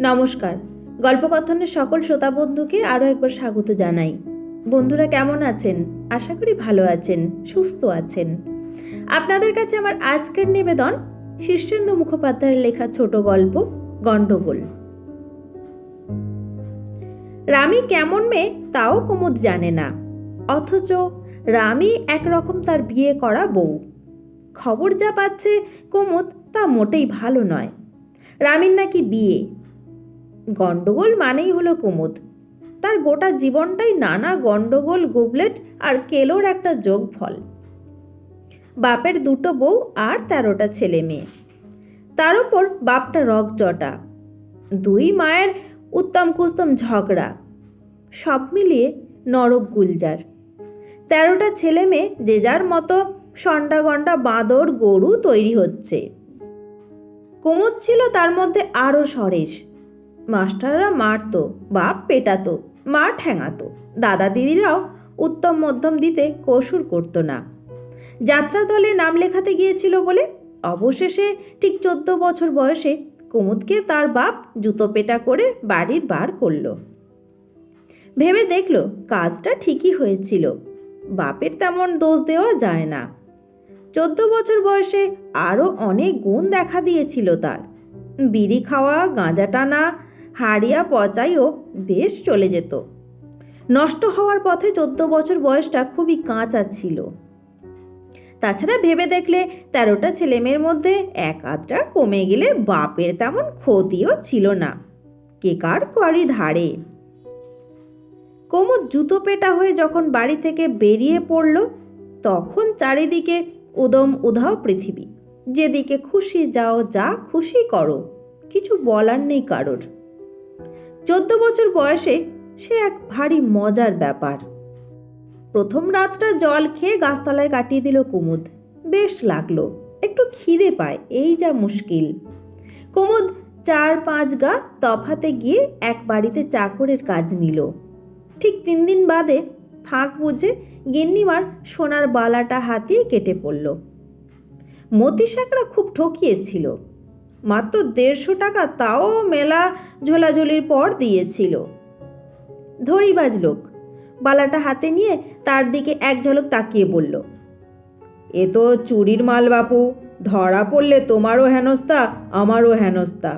নমস্কার। গল্পকথনের সকল শ্রোতা বন্ধুকে আরও একবার স্বাগত জানাই। বন্ধুরা কেমন আছেন? আশা করি ভালো আছেন, সুস্থ আছেন। আপনাদের কাছে আমার আজকের নিবেদন শীর্ষেন্দু মুখোপাধ্যায়ের লেখা ছোট গল্প, গণ্ডগোল। রামি কেমন মেয়ে তাও কুমুদ জানে না। অথচ রামি একরকম তার বিয়ে করা বউ। খবর যা পাচ্ছে কুমুদ তা মোটেই ভালো নয়। রামির নাকি বিয়ে গণ্ডগোল মানেই হলো কুমুদ। তার গোটা জীবনটাই নানা গণ্ডগোল গুবলেট আর কেলোর একটা যোগফল। বাপের দুটো বউ আর তেরোটা ছেলে মেয়ে। তার ওপর বাপটা রকজটা দুই মায়ের উত্তম কুস্তম ঝগড়া। সব মিলিয়ে নরক গুলজার। তেরোটা ছেলে মেয়ে যে যার মতো সন্ডা গন্ডা বাঁদর গরু তৈরি হচ্ছে। কুমুদ ছিল তার মধ্যে আরও সরেশ। মাস্টাররা মারতো, বাপ পেটাতো, মা ঠ্যাঙাতো। দাদা দিদিরাও উত্তম মধ্যম দিতে কসুর করতো না। যাত্রা দলে নাম লেখাতে গিয়েছিল বলে অবশেষে ঠিক চোদ্দ বছর বয়সে কুমুদকে তার বাপ জুতো পেটা করে বাড়ির বার করল। ভেবে দেখল কাজটা ঠিকই হয়েছিল। বাপের তেমন দোষ দেওয়া যায় না। চোদ্দ বছর বয়সে আরও অনেক গুণ দেখা দিয়েছিল তার। বিড়ি খাওয়া, গাঁজা টানা হাড়িয়া পচাইও বেশ চলে যেত। নষ্ট হওয়ার পথে চোদ্দ বছর বয়সটা খুবই কাঁচা ছিল। তাছাড়া ভেবে দেখলে তেরোটা ছেলেমেয়ের মধ্যে এক আধটা কমে গেলে বাপের তেমন ক্ষতিও ছিল না। কে কার করি ধারে। কোমর জুতো পেটা হয়ে যখন বাড়ি থেকে বেরিয়ে পড়ল, তখন চারিদিকে উদম উধাও পৃথিবী। যেদিকে খুশি যাও যা খুশি করো, কিছু বলার নেই কারোর। চোদ্দ বছর বয়সে সে এক ভারী মজার ব্যাপার। প্রথম রাতটা জল খেয়ে গাছতলায় কাটিয়ে দিল কুমুদ। বেশ লাগল, একটু খিদে পায়, এই যা মুশকিল। কুমুদ চার পাঁচ গা তফাতে গিয়ে এক বাড়িতে চাকরের কাজ নিল। ঠিক তিন দিন বাদে ফাঁক বুঝে গিন্নিমার সোনার বালাটা হাতিয়ে কেটে পড়ল। মতিশাকরা খুব ঠকিয়েছিল। মাত্র দেড়শো টাকা তাও মেলা ঝোলাঝুলির পর দিয়েছিল। ধরিবাজ লোক বালাটা হাতে নিয়ে তার দিকে এক ঝলক তাকিয়ে বলল, এ তো চুরির মাল বাপু, ধরা পড়লে তোমারও হেনস্তা আমারও হেনস্তা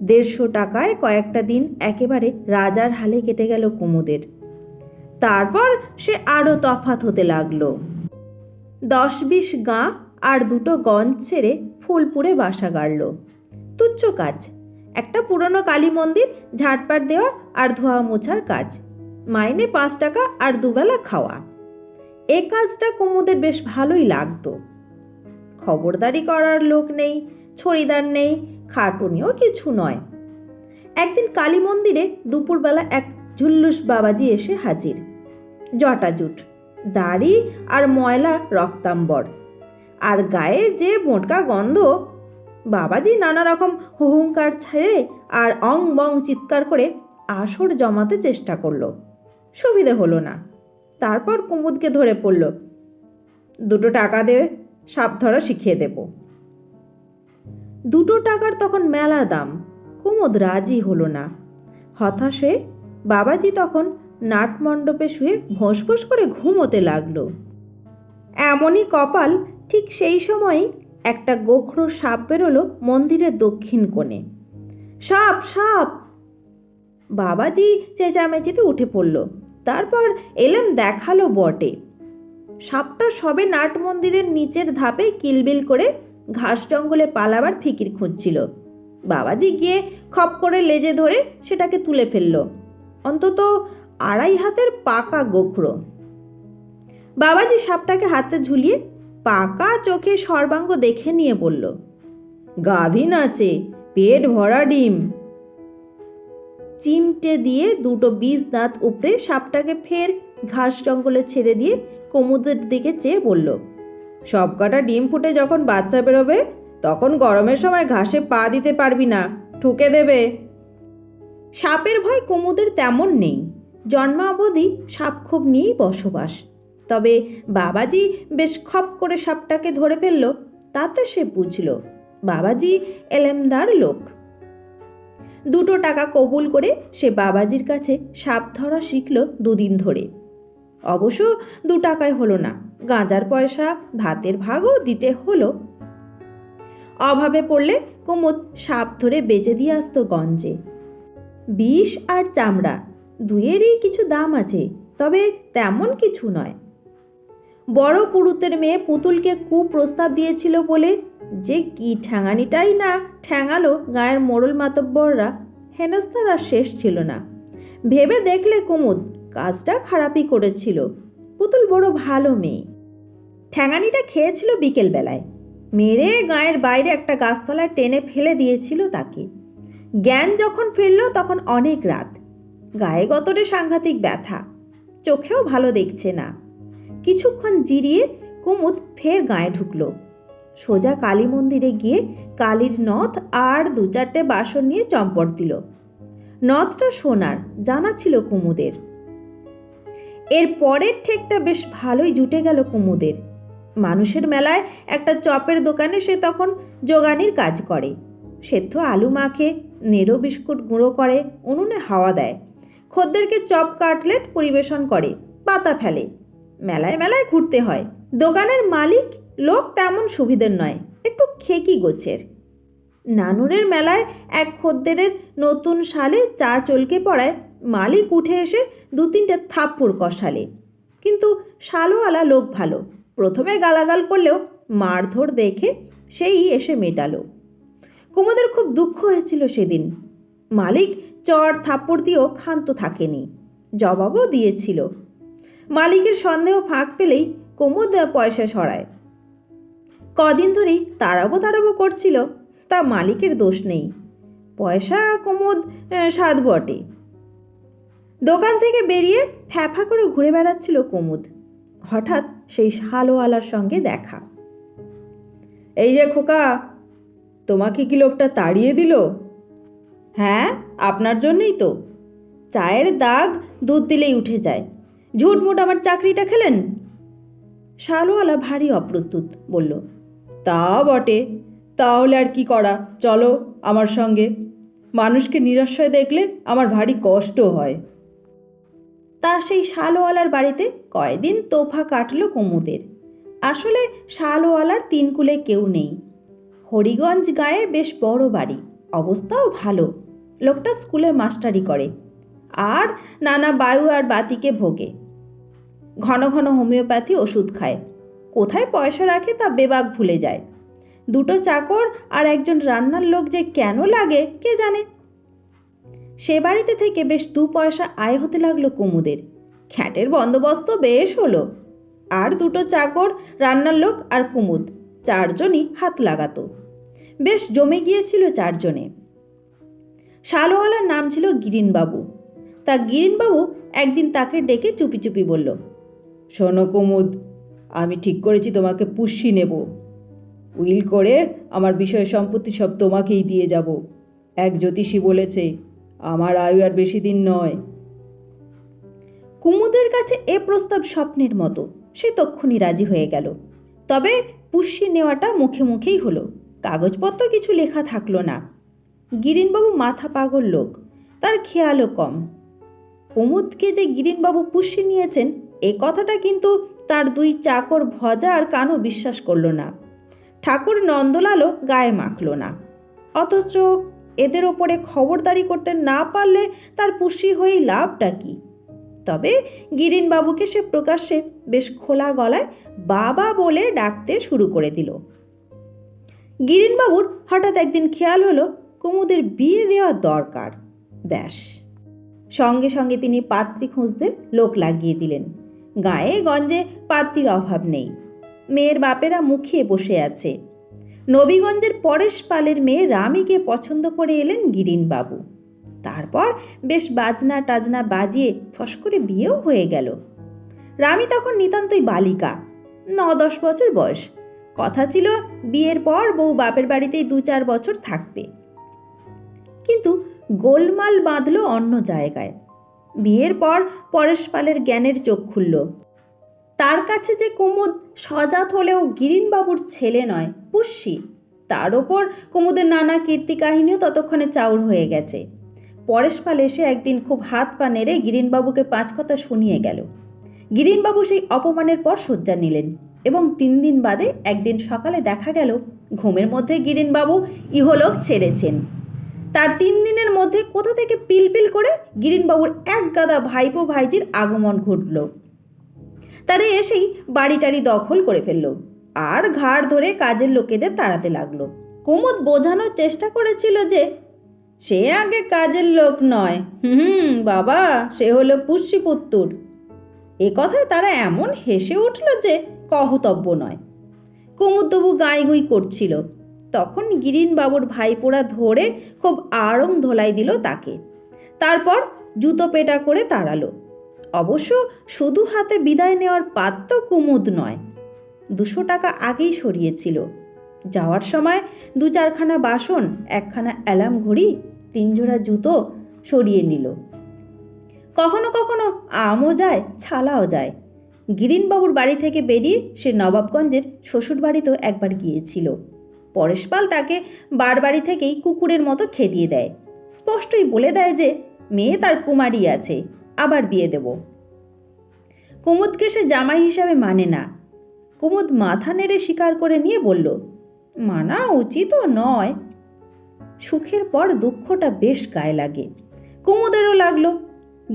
দেড়শো টাকায় কয়েকটা দিন একেবারে রাজার হালে কেটে গেল কুমুদের। তারপর সে আরও তফাত হতে লাগল। দশ বিশ গাঁ আর দুটো গঞ্জ ছেড়ে ফুলপুরে বাসা গাড়ল। তুচ্ছ কাজ। একটা পুরনো কালী মন্দির ঝাড়পাট দেওয়া আর ধোয়া মোছার কাজ। মাইনে পাঁচ টাকা আর দুবেলা খাওয়া। এ কাজটা কুমুদের বেশ ভালোই লাগতো। খবরদারি করার লোক নেই, ছড়িদার নেই, খাটুনিও কিছু নয়। একদিন কালী মন্দিরে দুপুরবেলা এক ঝুল্লুস বাবাজি এসে হাজির। জটাজুট, দাড়ি আর ময়লা রক্তাম্বর। আর গায়ে যে মোটকা গন্ধ। বাবাজি নানা রকম হুহুঙ্কার ছেড়ে আর অং বং চিৎকার করে আসর জমাতে চেষ্টা করল। সুবিধে হলো না। তারপর কুমুদকে ধরে পড়ল, দুটো টাকা দে সাপ ধরা শিখিয়ে দেব। দুটো টাকার তখন মেলা দাম। কুমুদ রাজি হলো না। হতাশে বাবাজি তখন নাটমণ্ডপে শুয়ে ভোঁস করে ঘুমোতে লাগল। এমনই কপাল ঠিক সেই সময়ই একটা গোখরো সাপ বেরোলো মন্দিরের দক্ষিণ কোণে। সাপ সাপ! বাবাজি চেঁচামেচিতে উঠে পড়ল। তারপর এলেম দেখাল বটে। সাপটা সবে নাট মন্দিরের নিচের ধাপে কিলবিল করে ঘাস জঙ্গলে পালাবার ফিকির খুঁজছিল। বাবাজি গিয়ে খপ করে লেজে ধরে সেটাকে তুলে ফেলল। অন্তত আড়াই হাতের পাকা গোখরো বাবাজি সাপটাকে হাতে ঝুলিয়ে পাকা চোখে সর্বাঙ্গ দেখে নিয়ে বলল গাভীন আছে পেট ভরা ডিম। চিমটে দিয়ে দুটো বীজ দাঁত উপড়ে সাপটাকে ফের ঘাস জঙ্গলে ছেড়ে দিয়ে কুমুদের দিকে চেয়ে বলল, সব কটা ডিম ফুটে যখন বাচ্চা বেরোবে, তখন গরমের সময় ঘাসে পা দিতে পারবি না, ঠুকে দেবে। সাপের ভয় কুমুদের তেমন নেই, জন্মাবধি সাপ খুব নিয়েই বসবাস। তবে বাবাজি বেশ খপ করে সাপটাকে ধরে ফেলল, তাতে সে বুঝল, বাবাজি এলেমদার লোক। দুটো টাকা কবুল করে সে বাবাজির কাছে সাপ ধরা শিখল দুদিন ধরে। অবশ্য দু টাকায় হলো না, গাঁজার পয়সা, ভাতের ভাগও দিতে হলো। অভাবে পড়লে কুমুদ সাপ ধরে বেচে দিয়ে আসতো গঞ্জে। বিষ আর চামড়া দুয়েরই কিছু দাম আছে, তবে তেমন কিছু নয়। বড় পুরুতের মেয়ে পুতুলকে কুপ্রস্তাব দিয়েছিল বলে যে কি ঠ্যাঙানিটাই না ঠ্যাঙালো গায়ের মোড়ল মাতব্বররা হেনস্তার আর শেষ ছিল না। ভেবে দেখলে কুমুদ কাজটা খারাপই করেছিল। পুতুল বড় ভালো মেয়ে। ঠ্যাঙানিটা খেয়েছিল বিকেলবেলায়। মেরে গায়ের বাইরে একটা গাছতলায় টেনে ফেলে দিয়েছিল তাকে। জ্ঞান যখন ফিরল তখন অনেক রাত। গায়ে গতরে সাংঘাতিক ব্যথা। চোখেও ভালো দেখছে না। কিছুক্ষণ জিরিয়ে কুমুদ ফের গায়ে ঢুকলো। সোজা কালী মন্দিরে গিয়ে কালীর নথ আর দু চারটে বাসন নিয়ে চম্পট দিল। নথটা সোনার, জানা ছিল কুমুদের। এর পরের ঠেকটা বেশ ভালোই জুটে গেল কুমুদের। মানুষের মেলায় একটা চপের দোকানে সে তখন যোগানির কাজ করে। সেদ্ধ আলু মাখে, নেড়ো বিস্কুট গুঁড়ো করে, উনুনে হাওয়া দেয়। খদ্দেরকে চপ কাটলেট পরিবেশন করে, পাতা ফেলে। মেলায় মেলায় ঘুরতে হয়। দোকানের মালিক লোক তেমন সুবিধের নয়, একটু খেকি গোছের। নানুরের মেলায় এক খদ্দেরের নতুন সালে চা চলকে পড়ায় মালিক উঠে এসে দু তিনটে থাপ্পড় কষালে। কিন্তু শালোওয়ালা লোক ভালো, প্রথমে গালাগাল করলেও মারধর দেখে সেই এসে মেটালো। কুমুদের খুব দুঃখ হয়েছিল সেদিন। মালিক চর থাপ্পড় দিয়েও ক্ষান্ত থাকেনি, জবাবও দিয়েছিল। মালিকের সন্দেহ ফাঁক পেলেই কুমুদ পয়সা সরায়। কদিন ধরেই তাড়াবো তাড়াবো করছিল তা মালিকের দোষ নেই। পয়সা কুমুদ স্বাদ বটে। দোকান থেকে বেরিয়ে ফ্যাফা করে ঘুরে বেড়াচ্ছিল কুমুদ। হঠাৎ সেই শালোওয়ালার সঙ্গে দেখা। এই যে খোকা তোমাকে কি লোকটা তাড়িয়ে দিল? হ্যাঁ আপনার জন্যই তো। চায়ের দাগ দুধ দিলেই উঠে যায়। ঝুটমুট আমার চাকরিটা খেলেন? শালোওয়ালা ভারী অপ্রস্তুত বলল, তা বটে, তাহলে আর কি করা? চলো আমার সঙ্গে। মানুষকে নিরাশয় দেখলে আমার ভারী কষ্ট হয়। তা সেই শালওয়ালার বাড়িতে কয়দিন তোফা কাটলো কুমুদের। আসলে শালওয়ালার তিন কুলে কেউ নেই। হরিগঞ্জ গায়ে বেশ বড় বাড়ি, অবস্থাও ভালো। লোকটা স্কুলে মাস্টারি করে। আর নানা বায়ু আর বাতিকে ভোগে। ঘন ঘন হোমিওপ্যাথি ওষুধ খায়। কোথায় পয়সা রাখে তা বেবাক ভুলে যায়। দুটো চাকর আর একজন রান্নার লোক যে কেন লাগে, কে জানে? সে বাড়িতে থেকে বেশ দু পয়সা আয় হতে লাগল কুমুদের। খ্যাটের বন্দোবস্ত বেশ হলো। আর দুটো চাকর, রান্নার লোক আর কুমুদ, চারজনই হাত লাগাতো। বেশ জমে গিয়েছিল চারজনে। শালোওয়ালার নাম ছিল গিরিনবাবু। তা গিরিনবাবু একদিন তাকে ডেকে চুপি চুপি বলল শোনো কুমুদ, আমি ঠিক করেছি তোমাকে পুষ্যি নেব। উইল করে আমার বিষয় সম্পত্তি সব তোমাকেই দিয়ে যাব। এক জ্যোতিষী বলেছে, আমার আয়ু আর বেশি দিন নয়। কুমুদের কাছে এ প্রস্তাব স্বপ্নের মতো, সে তক্ষুনি রাজি হয়ে গেল। তবে পুষ্যি নেওয়াটা মুখে মুখেই হলো, কাগজপত্র কিছু লেখা থাকল না। গিরিনবাবু মাথা পাগল লোক, তার খেয়ালও কম। কুমুদকে যে গিরিনবাবু পুষ্যি নিয়েছেন, এ কথাটা কিন্তু তার দুই চাকর ভজা আর কানও বিশ্বাস করল না। ঠাকুর নন্দলালও গায়ে মাখল না। অথচ এদের ওপরে খবরদারি করতে না পারলে তার পুষি হয়েই লাভটা কি? তবে গিরিনবাবুকে সে প্রকাশ্যে বেশ খোলা গলায় বাবা বলে ডাকতে শুরু করে দিল। গিরিনবাবুর হঠাৎ একদিন খেয়াল হলো, কুমুদের বিয়ে দেওয়া দরকার। ব্যাস। সঙ্গে সঙ্গে তিনি পাত্রী খুঁজতে লোক লাগিয়ে দিলেন। গায়ে গঞ্জে পাত্রীর অভাব নেই। মেয়ের বাপেরা মুখিয়ে বসে আছে। নবীগঞ্জের পরেশ পালের মেয়ে রামিকে পছন্দ করে এলেন গিরিনবাবু। তারপর বেশ বাজনা টাজনা বাজিয়ে ফস করে বিয়েও হয়ে গেল। রামি তখন নিতান্তই বালিকা ন দশ বছর বয়স। কথা ছিল বিয়ের পর বউ বাপের বাড়িতেই দু চার বছর থাকবে। কিন্তু গোলমাল বাঁধল অন্য জায়গায়। বিয়ের পর পরেশ পালের জ্ঞানের চোখ খুলল। তার কাছে যে কুমুদ সজাত হলেও গিরিনবাবুর ছেলে নয়, পুষ্যি। তার ওপর কুমুদের নানা কীর্তি কাহিনীও ততক্ষণে চাউর হয়ে গেছে। পরেশ পাল এসে একদিন খুব হাত পা নেড়ে গিরিনবাবুকে পাঁচ কথা শুনিয়ে গেল। গিরিনবাবু সেই অপমানের পর শয্যা নিলেন এবং তিন দিন বাদে একদিন সকালে দেখা গেল, ঘুমের মধ্যে গিরিনবাবু ইহলোক ছেড়েছেন। তার তিন দিনের মধ্যে কোথা থেকে পিলপিল করে গিরিনবাবুর এক গাদা ভাইপো ভাইজির আগমন ঘটল। তারা এসেই বাড়ি টাড়ি দখল করে ফেলল। আর ঘাড় ধরে কাজের লোকেদের তাড়াতে লাগল। কুমুদ বোঝানোর চেষ্টা করেছিল যে, সে আগে কাজের লোক নয়। হুম, বাবা, সে হলো পুষ্যিপুত্তুর। এ কথায় তারা এমন হেসে উঠল যে কহতব্য নয়। কুমুদ তবু গাইগুই করছিল। তখন গিরিনবাবুর ভাইপোড়া ধরে খুব আড়ং ধোলাই দিল তাকে। তারপর জুতো পেটা করে তাড়ালো। অবশ্য শুধু হাতে বিদায় নেওয়ার পাত্র কুমুদ নয়, দুশো টাকা আগেই সরিয়েছিল। যাওয়ার সময় দু চারখানা বাসন, একখানা অ্যালার্ম ঘড়ি তিনজোড়া জুতো সরিয়ে নিল। কখনো কখনো আমও যায়, ছালাও যায়। গিরিনবাবুর বাড়ি থেকে বেরিয়ে সে নবাবগঞ্জের শ্বশুর বাড়িতেও একবার গিয়েছিল। পরেশপাল তাকে বারবাড়ি থেকেই কুকুরের মতো খেদিয়ে দেয়। স্পষ্টই বলে দেয় যে, মেয়ে তার কুমারী আছে, আবার বিয়ে দেব। কুমুদকে সে জামাই হিসাবে মানে না। কুমুদ মাথা নেড়ে স্বীকার করে নিয়ে বলল, মানা উচিতও নয়। সুখের পর দুঃখটা বেশ গায়ে লাগে। কুমুদেরও লাগল।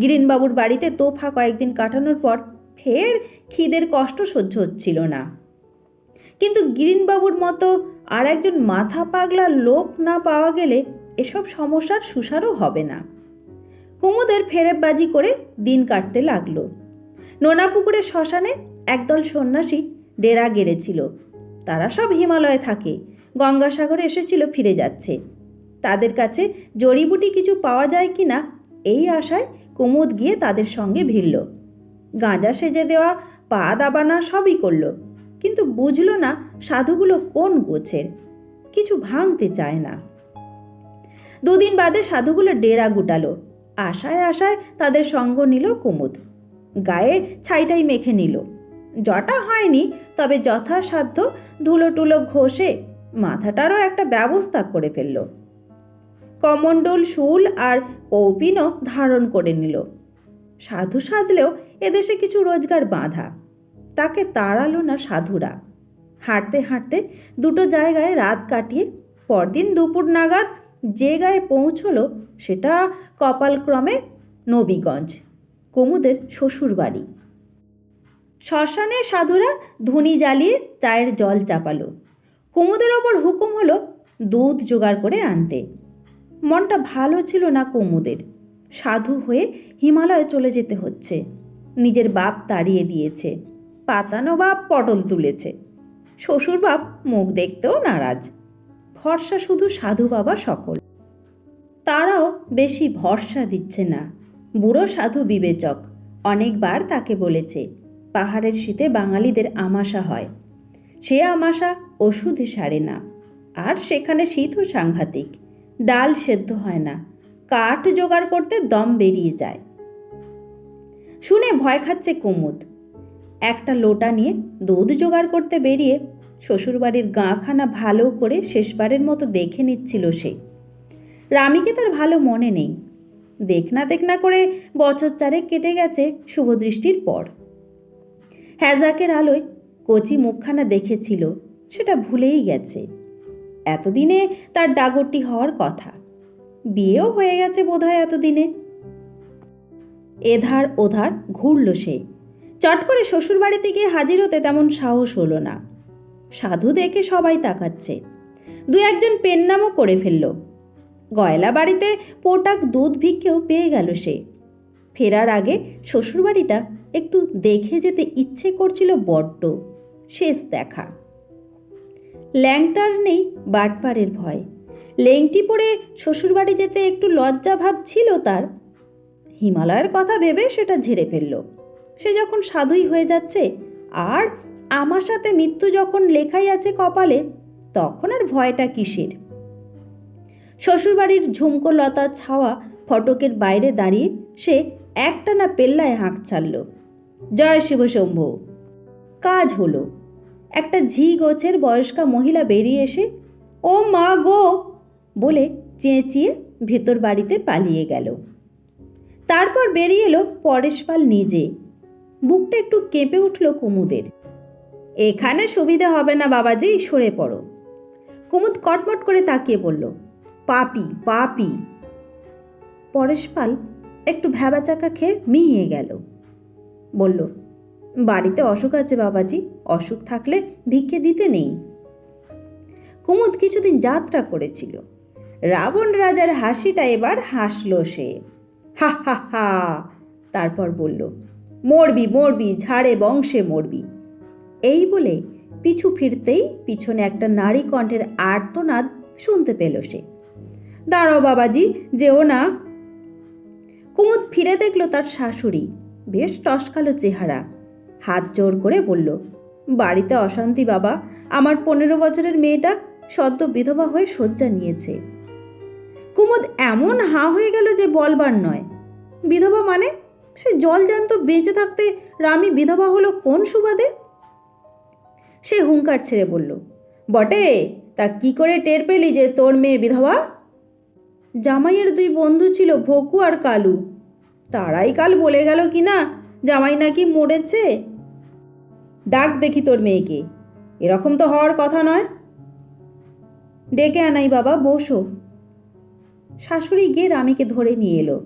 গিরিনবাবুর বাড়িতে তোফা কয়েকদিন কাটানোর পর ফের খিদের কষ্ট সহ্য হচ্ছিল না। কিন্তু গিরিনবাবুর মতো আর একজন মাথা পাগলা লোক না পাওয়া গেলে এসব সমস্যার সুসারও হবে না। কুমুদের ফেরেববাজি করে দিন কাটতে লাগল। নোনাপুকুরের শ্মশানে একদল সন্ন্যাসী ডেরা গেড়েছিল। তারা সব হিমালয়ে থাকে, গঙ্গাসাগরে এসেছিল ফিরে যাচ্ছে। তাদের কাছে জড়িবুটি কিছু পাওয়া যায় কি না এই আশায় কুমুদ গিয়ে তাদের সঙ্গে ভিড়ল। গাঁজা সেজে দেওয়া, পা দাবানা সবই করল। কিন্তু বুঝল না সাধুগুলো কোন গোছের। কিছু ভাঙতে চায় না। দুদিন বাদে সাধুগুলো ডেরা গুটালো। আশায় আশায় তাদের সঙ্গ নিল কুমুদ। গায়ে ছাইটাই মেখে নিল। জটা হয়নি, তবে যথাসাধ্য ধুলো টুলো ঘষে মাথাটারও একটা ব্যবস্থা করে ফেলল। কমণ্ডল শুল আর কৌপিনও ধারণ করে নিল। সাধু সাজলেও এদেশে কিছু রোজগার বাঁধা। তাকে তাড়ালো না সাধুরা। হাঁটতে হাঁটতে দুটো জায়গায় রাত কাটিয়ে পরদিন দুপুর নাগাদ যে গায়ে পৌঁছলো সেটা কপালক্রমে নবীগঞ্জ, কুমুদের শ্বশুর বাড়ি শ্মশানে সাধুরা ধুনি জ্বালিয়ে চায়ের জল চাপালো। কুমুদের ওপর হুকুম হলো দুধ জোগাড় করে আনতে। মনটা ভালো ছিল না কুমুদের। সাধু হয়ে হিমালয়ে চলে যেতে হচ্ছে। নিজের বাপ তাড়িয়ে দিয়েছে। পাতানো বাপ পটল তুলেছে। শ্বশুর বাপ মুখ দেখতেও নারাজ। ভরসা শুধু সাধু বাবা সকল। তারাও বেশি ভরসা দিচ্ছে না। বুড়ো সাধু বিবেচক। অনেকবার তাকে বলেছে, পাহাড়ের শীতে বাঙালিদের আমাশা হয়। সে আমাশা ওষুধে সারে না। আর সেখানে শীতও সাংঘাতিক। ডাল সেদ্ধ হয় না। কাঠ জোগাড় করতে দম বেরিয়ে যায়। শুনে ভয় খাচ্ছে কুমুদ। একটা লোটা নিয়ে দুধ জোগাড় করতে বেরিয়ে শ্বশুরবাড়ির গাঁখানা ভালো করে শেষবারের মতো দেখে নিচ্ছিল সে। রামিকে তার ভালো মনে নেই। দেখনা দেখনা করে বছর চারেক কেটে গেছে শুভদৃষ্টির পর। হ্যাজাকের আলোয় কচি মুখখানা দেখেছিল, সেটা ভুলেই গেছে। এতদিনে তার ডাগরটি হওয়ার কথা। বিয়েও হয়ে গেছে বোধহয় এতদিনে। এধার ওধার ঘুরল সে। চট করে শ্বশুরবাড়িতে গিয়ে হাজির হতে তেমন সাহস হলো না। সাধু দেখে সবাই তাকাচ্ছে। দু একজন পেন্নামও করে ফেলল। গয়লা বাড়িতে পোটাক দুধ ভিক্ষেও পেয়ে গেল সে। ফেরার আগে শ্বশুরবাড়িটা একটু দেখে যেতে ইচ্ছে করছিল বড্ড। শেষ দেখা। ল্যাংটার নেই বাটপাড়ের ভয়। লেংটি পরে শ্বশুরবাড়ি যেতে একটু লজ্জা ভাব ছিল তার। হিমালয়ের কথা ভেবে সেটা ঝেড়ে ফেলল। সে যখন সাধুই হয়ে যাচ্ছে, আর আমার সাথে মৃত্যু যখন লেখাই আছে কপালে, তখন আর ভয়টা কিসের? শ্বশুরবাড়ির ঝুমকো লতা ছাওয়া ফটকের বাইরে দাঁড়িয়ে সে একটানা পেল্লায় হাঁক ছাড়ল। জয় শিবশম্ভু কাজ হলো। একটা ঝি গোছের বয়স্কা মহিলা বেরিয়ে এসে, ও মা গো! বলে চেঁচিয়ে ভেতর বাড়িতে পালিয়ে গেল। তারপর বেরিয়ে এলো পরেশপাল নিজে। বুকটা একটু কেঁপে উঠল কুমুদের। এখানে সুবিধে হবে না বাবাজি, সরে পড়ো। কুমুদ কটমট করে তাকিয়ে বলল, পাপি পাপি। পরেশপাল একটু ভ্যাবাচাকা খেয়ে মিহিয়ে গেল। বলল, বাড়িতে অসুখ আছে বাবাজি, অসুখ থাকলে ভিক্ষে দিতে নেই। কুমুদ কিছুদিন যাত্রা করেছিল। রাবণ রাজার হাসিটা এবার হাসল সে। হা হা হা! তারপর বলল মরবি মরবি, ঝাড়ে, বংশে মরবি। এই বলে পিছু ফিরতেই পিছনে একটা নারী কণ্ঠের আর্তনাদ শুনতে পেল সে। দাঁড়াও বাবাজি, যেও না। কুমুদ ফিরে দেখল তার শাশুড়ি, বেশ টসকালো চেহারা। হাত জোর করে বলল, বাড়িতে অশান্তি বাবা, আমার পনেরো বছরের মেয়েটা সদ্য বিধবা হয়ে শয্যা নিয়েছে। কুমুদ এমন হাঁ হয়ে গেল যে বলবার নয়। বিধবা মানে সে জল জানত বেঁচে থাকতে রামি বিধবা হলো কোন সুবাদে? সে হুঙ্কার ছেড়ে বলল, বটে, তা কি করে টের পেলি যে তোর মেয়ে বিধবা? জামাইয়ের দুই বন্ধু ছিল ভকু আর কালু। তারাই কাল বলে গেল কি না, জামাই নাকি মরেছে? ডাক দেখি তোর মেয়েকে, এরকম তো হওয়ার কথা নয়। ডেকে আনাই বাবা, বসো। শাশুড়ি গিয়ে রামিকে ধরে নিয়ে এলো।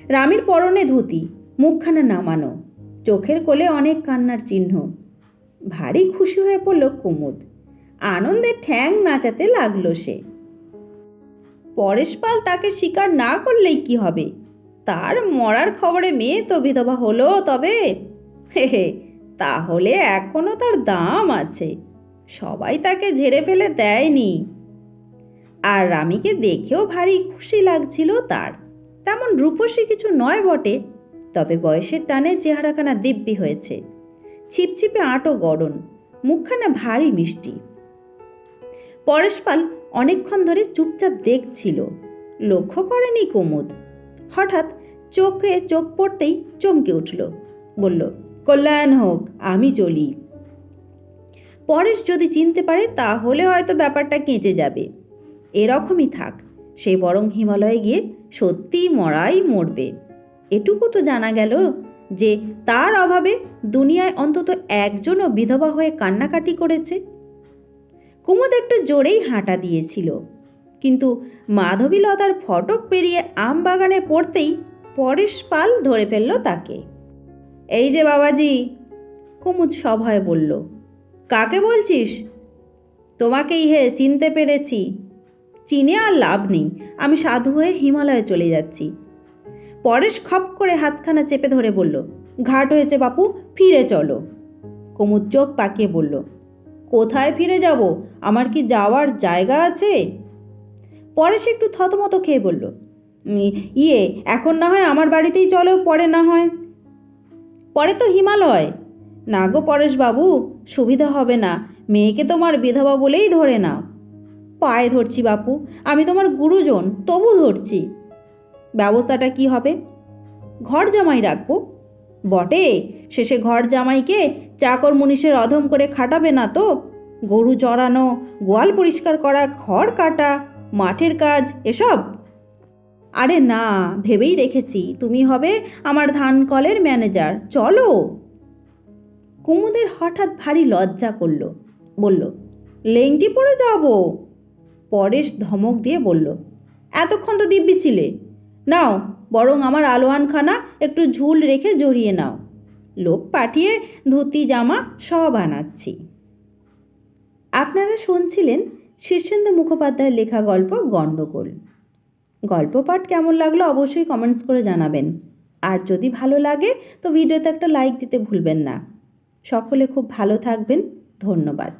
রামির পরনে ধুতি মুখখানা নামানো। চোখের কোলে অনেক কান্নার চিহ্ন। ভারী খুশি হয়ে পড়ল কুমুদ। আনন্দে ঠ্যাং নাচাতে লাগল সে। পরেশপাল তাকে স্বীকার না করলেই কি হবে? তার মরার খবরে মেয়ে তো বিধবা হলো তবে? হে হে, তাহলে এখনও তার দাম আছে। সবাই তাকে ঝেড়ে ফেলে দেয়নি। আর রামিকে দেখেও ভারী খুশি লাগছিল তার। তেমন রূপসী কিছু নয় বটে। তবে বয়সের টানে চেহারাখানা দিব্যি হয়েছে। ছিপছিপে আঁটো গড়ন, মুখখানা ভারী মিষ্টি। পরেশপাল অনেকক্ষণ ধরে চুপচাপ দেখছিল। লক্ষ্য করেনি কুমুদ। হঠাৎ চোখে চোখ পড়তেই চমকে উঠল। বলল, কল্যাণ হোক, আমি চলি। পরেশ যদি চিনতে পারে, তাহলে হয়তো ব্যাপারটা কেঁচে যাবে। এরকমই থাক, সে বরং হিমালয়ে গিয়ে সত্যিই মরাই মরবে। এটুকু তো জানা গেল যে তার অভাবে দুনিয়ায় অন্তত একজনও বিধবা হয়ে কান্নাকাটি করেছে। কুমুদ একটু জোরেই হাঁটা দিয়েছিল। কিন্তু মাধবীলতার ফটক পেরিয়ে আম বাগানে পড়তেই পরেশ পাল ধরে ফেলল তাকে। এই যে বাবাজি, কুমুদ সভয়ে বলল, কাকে বলছিস? তোমাকেই হে, চিনতে পেরেছি। চিনে আর লাভ নেই। আমি সাধু হয়ে হিমালয়ে চলে যাচ্ছি। পরেশ খপ করে হাতখানা চেপে ধরে বলল, ঘাট হয়েছে বাপু, ফিরে চলো। কুমুদ চোখ পাকিয়ে বলল, কোথায় ফিরে যাব? আমার কি যাওয়ার জায়গা আছে? পরেশ একটু থতমত খেয়ে বলল ইয়ে এখন না হয় আমার বাড়িতেই চলো, পরে না হয়। পরে তো হিমালয়। না গো পরেশবাবু সুবিধা হবে না। মেয়েকে তোমার বিধবা বলেই ধরে নাও। পায়ে ধরছি বাপু, আমি তোমার গুরুজন, তবু ধরছি। ব্যবস্থাটা কি হবে? ঘর জামাই রাখব? বটে, শেষে ঘর জামাইকে চাকর মুনিশের অধম করে খাটাবে না তো? গরু চড়ানো, গোয়াল পরিষ্কার করা, ঘর কাটা, মাঠের কাজ, এসব? আরে না, ভেবেই রেখেছি। তুমি হবে আমার ধান কলের ম্যানেজার। চলো। কুমুদের হঠাৎ ভারী লজ্জা করল। বলল, লেংটি পরে যাব? পরেশ ধমক দিয়ে বলল, এতক্ষণ তো দিব্যি ছিলে। নাও, বরং আমার আলোয়ানখানা একটু ঝুল রেখে জড়িয়ে নাও। লোক পাঠিয়ে ধুতি, জামা সব আনাচ্ছি। আপনারা শুনছিলেন শীর্ষেন্দু মুখোপাধ্যায়ের লেখা গল্প গণ্ডগোল। গল্প পাঠ কেমন লাগল অবশ্যই কমেন্টস করে জানাবেন। আর যদি ভালো লাগে, তো ভিডিওতে একটা লাইক দিতে ভুলবেন না। সকলে খুব ভালো থাকবেন। ধন্যবাদ।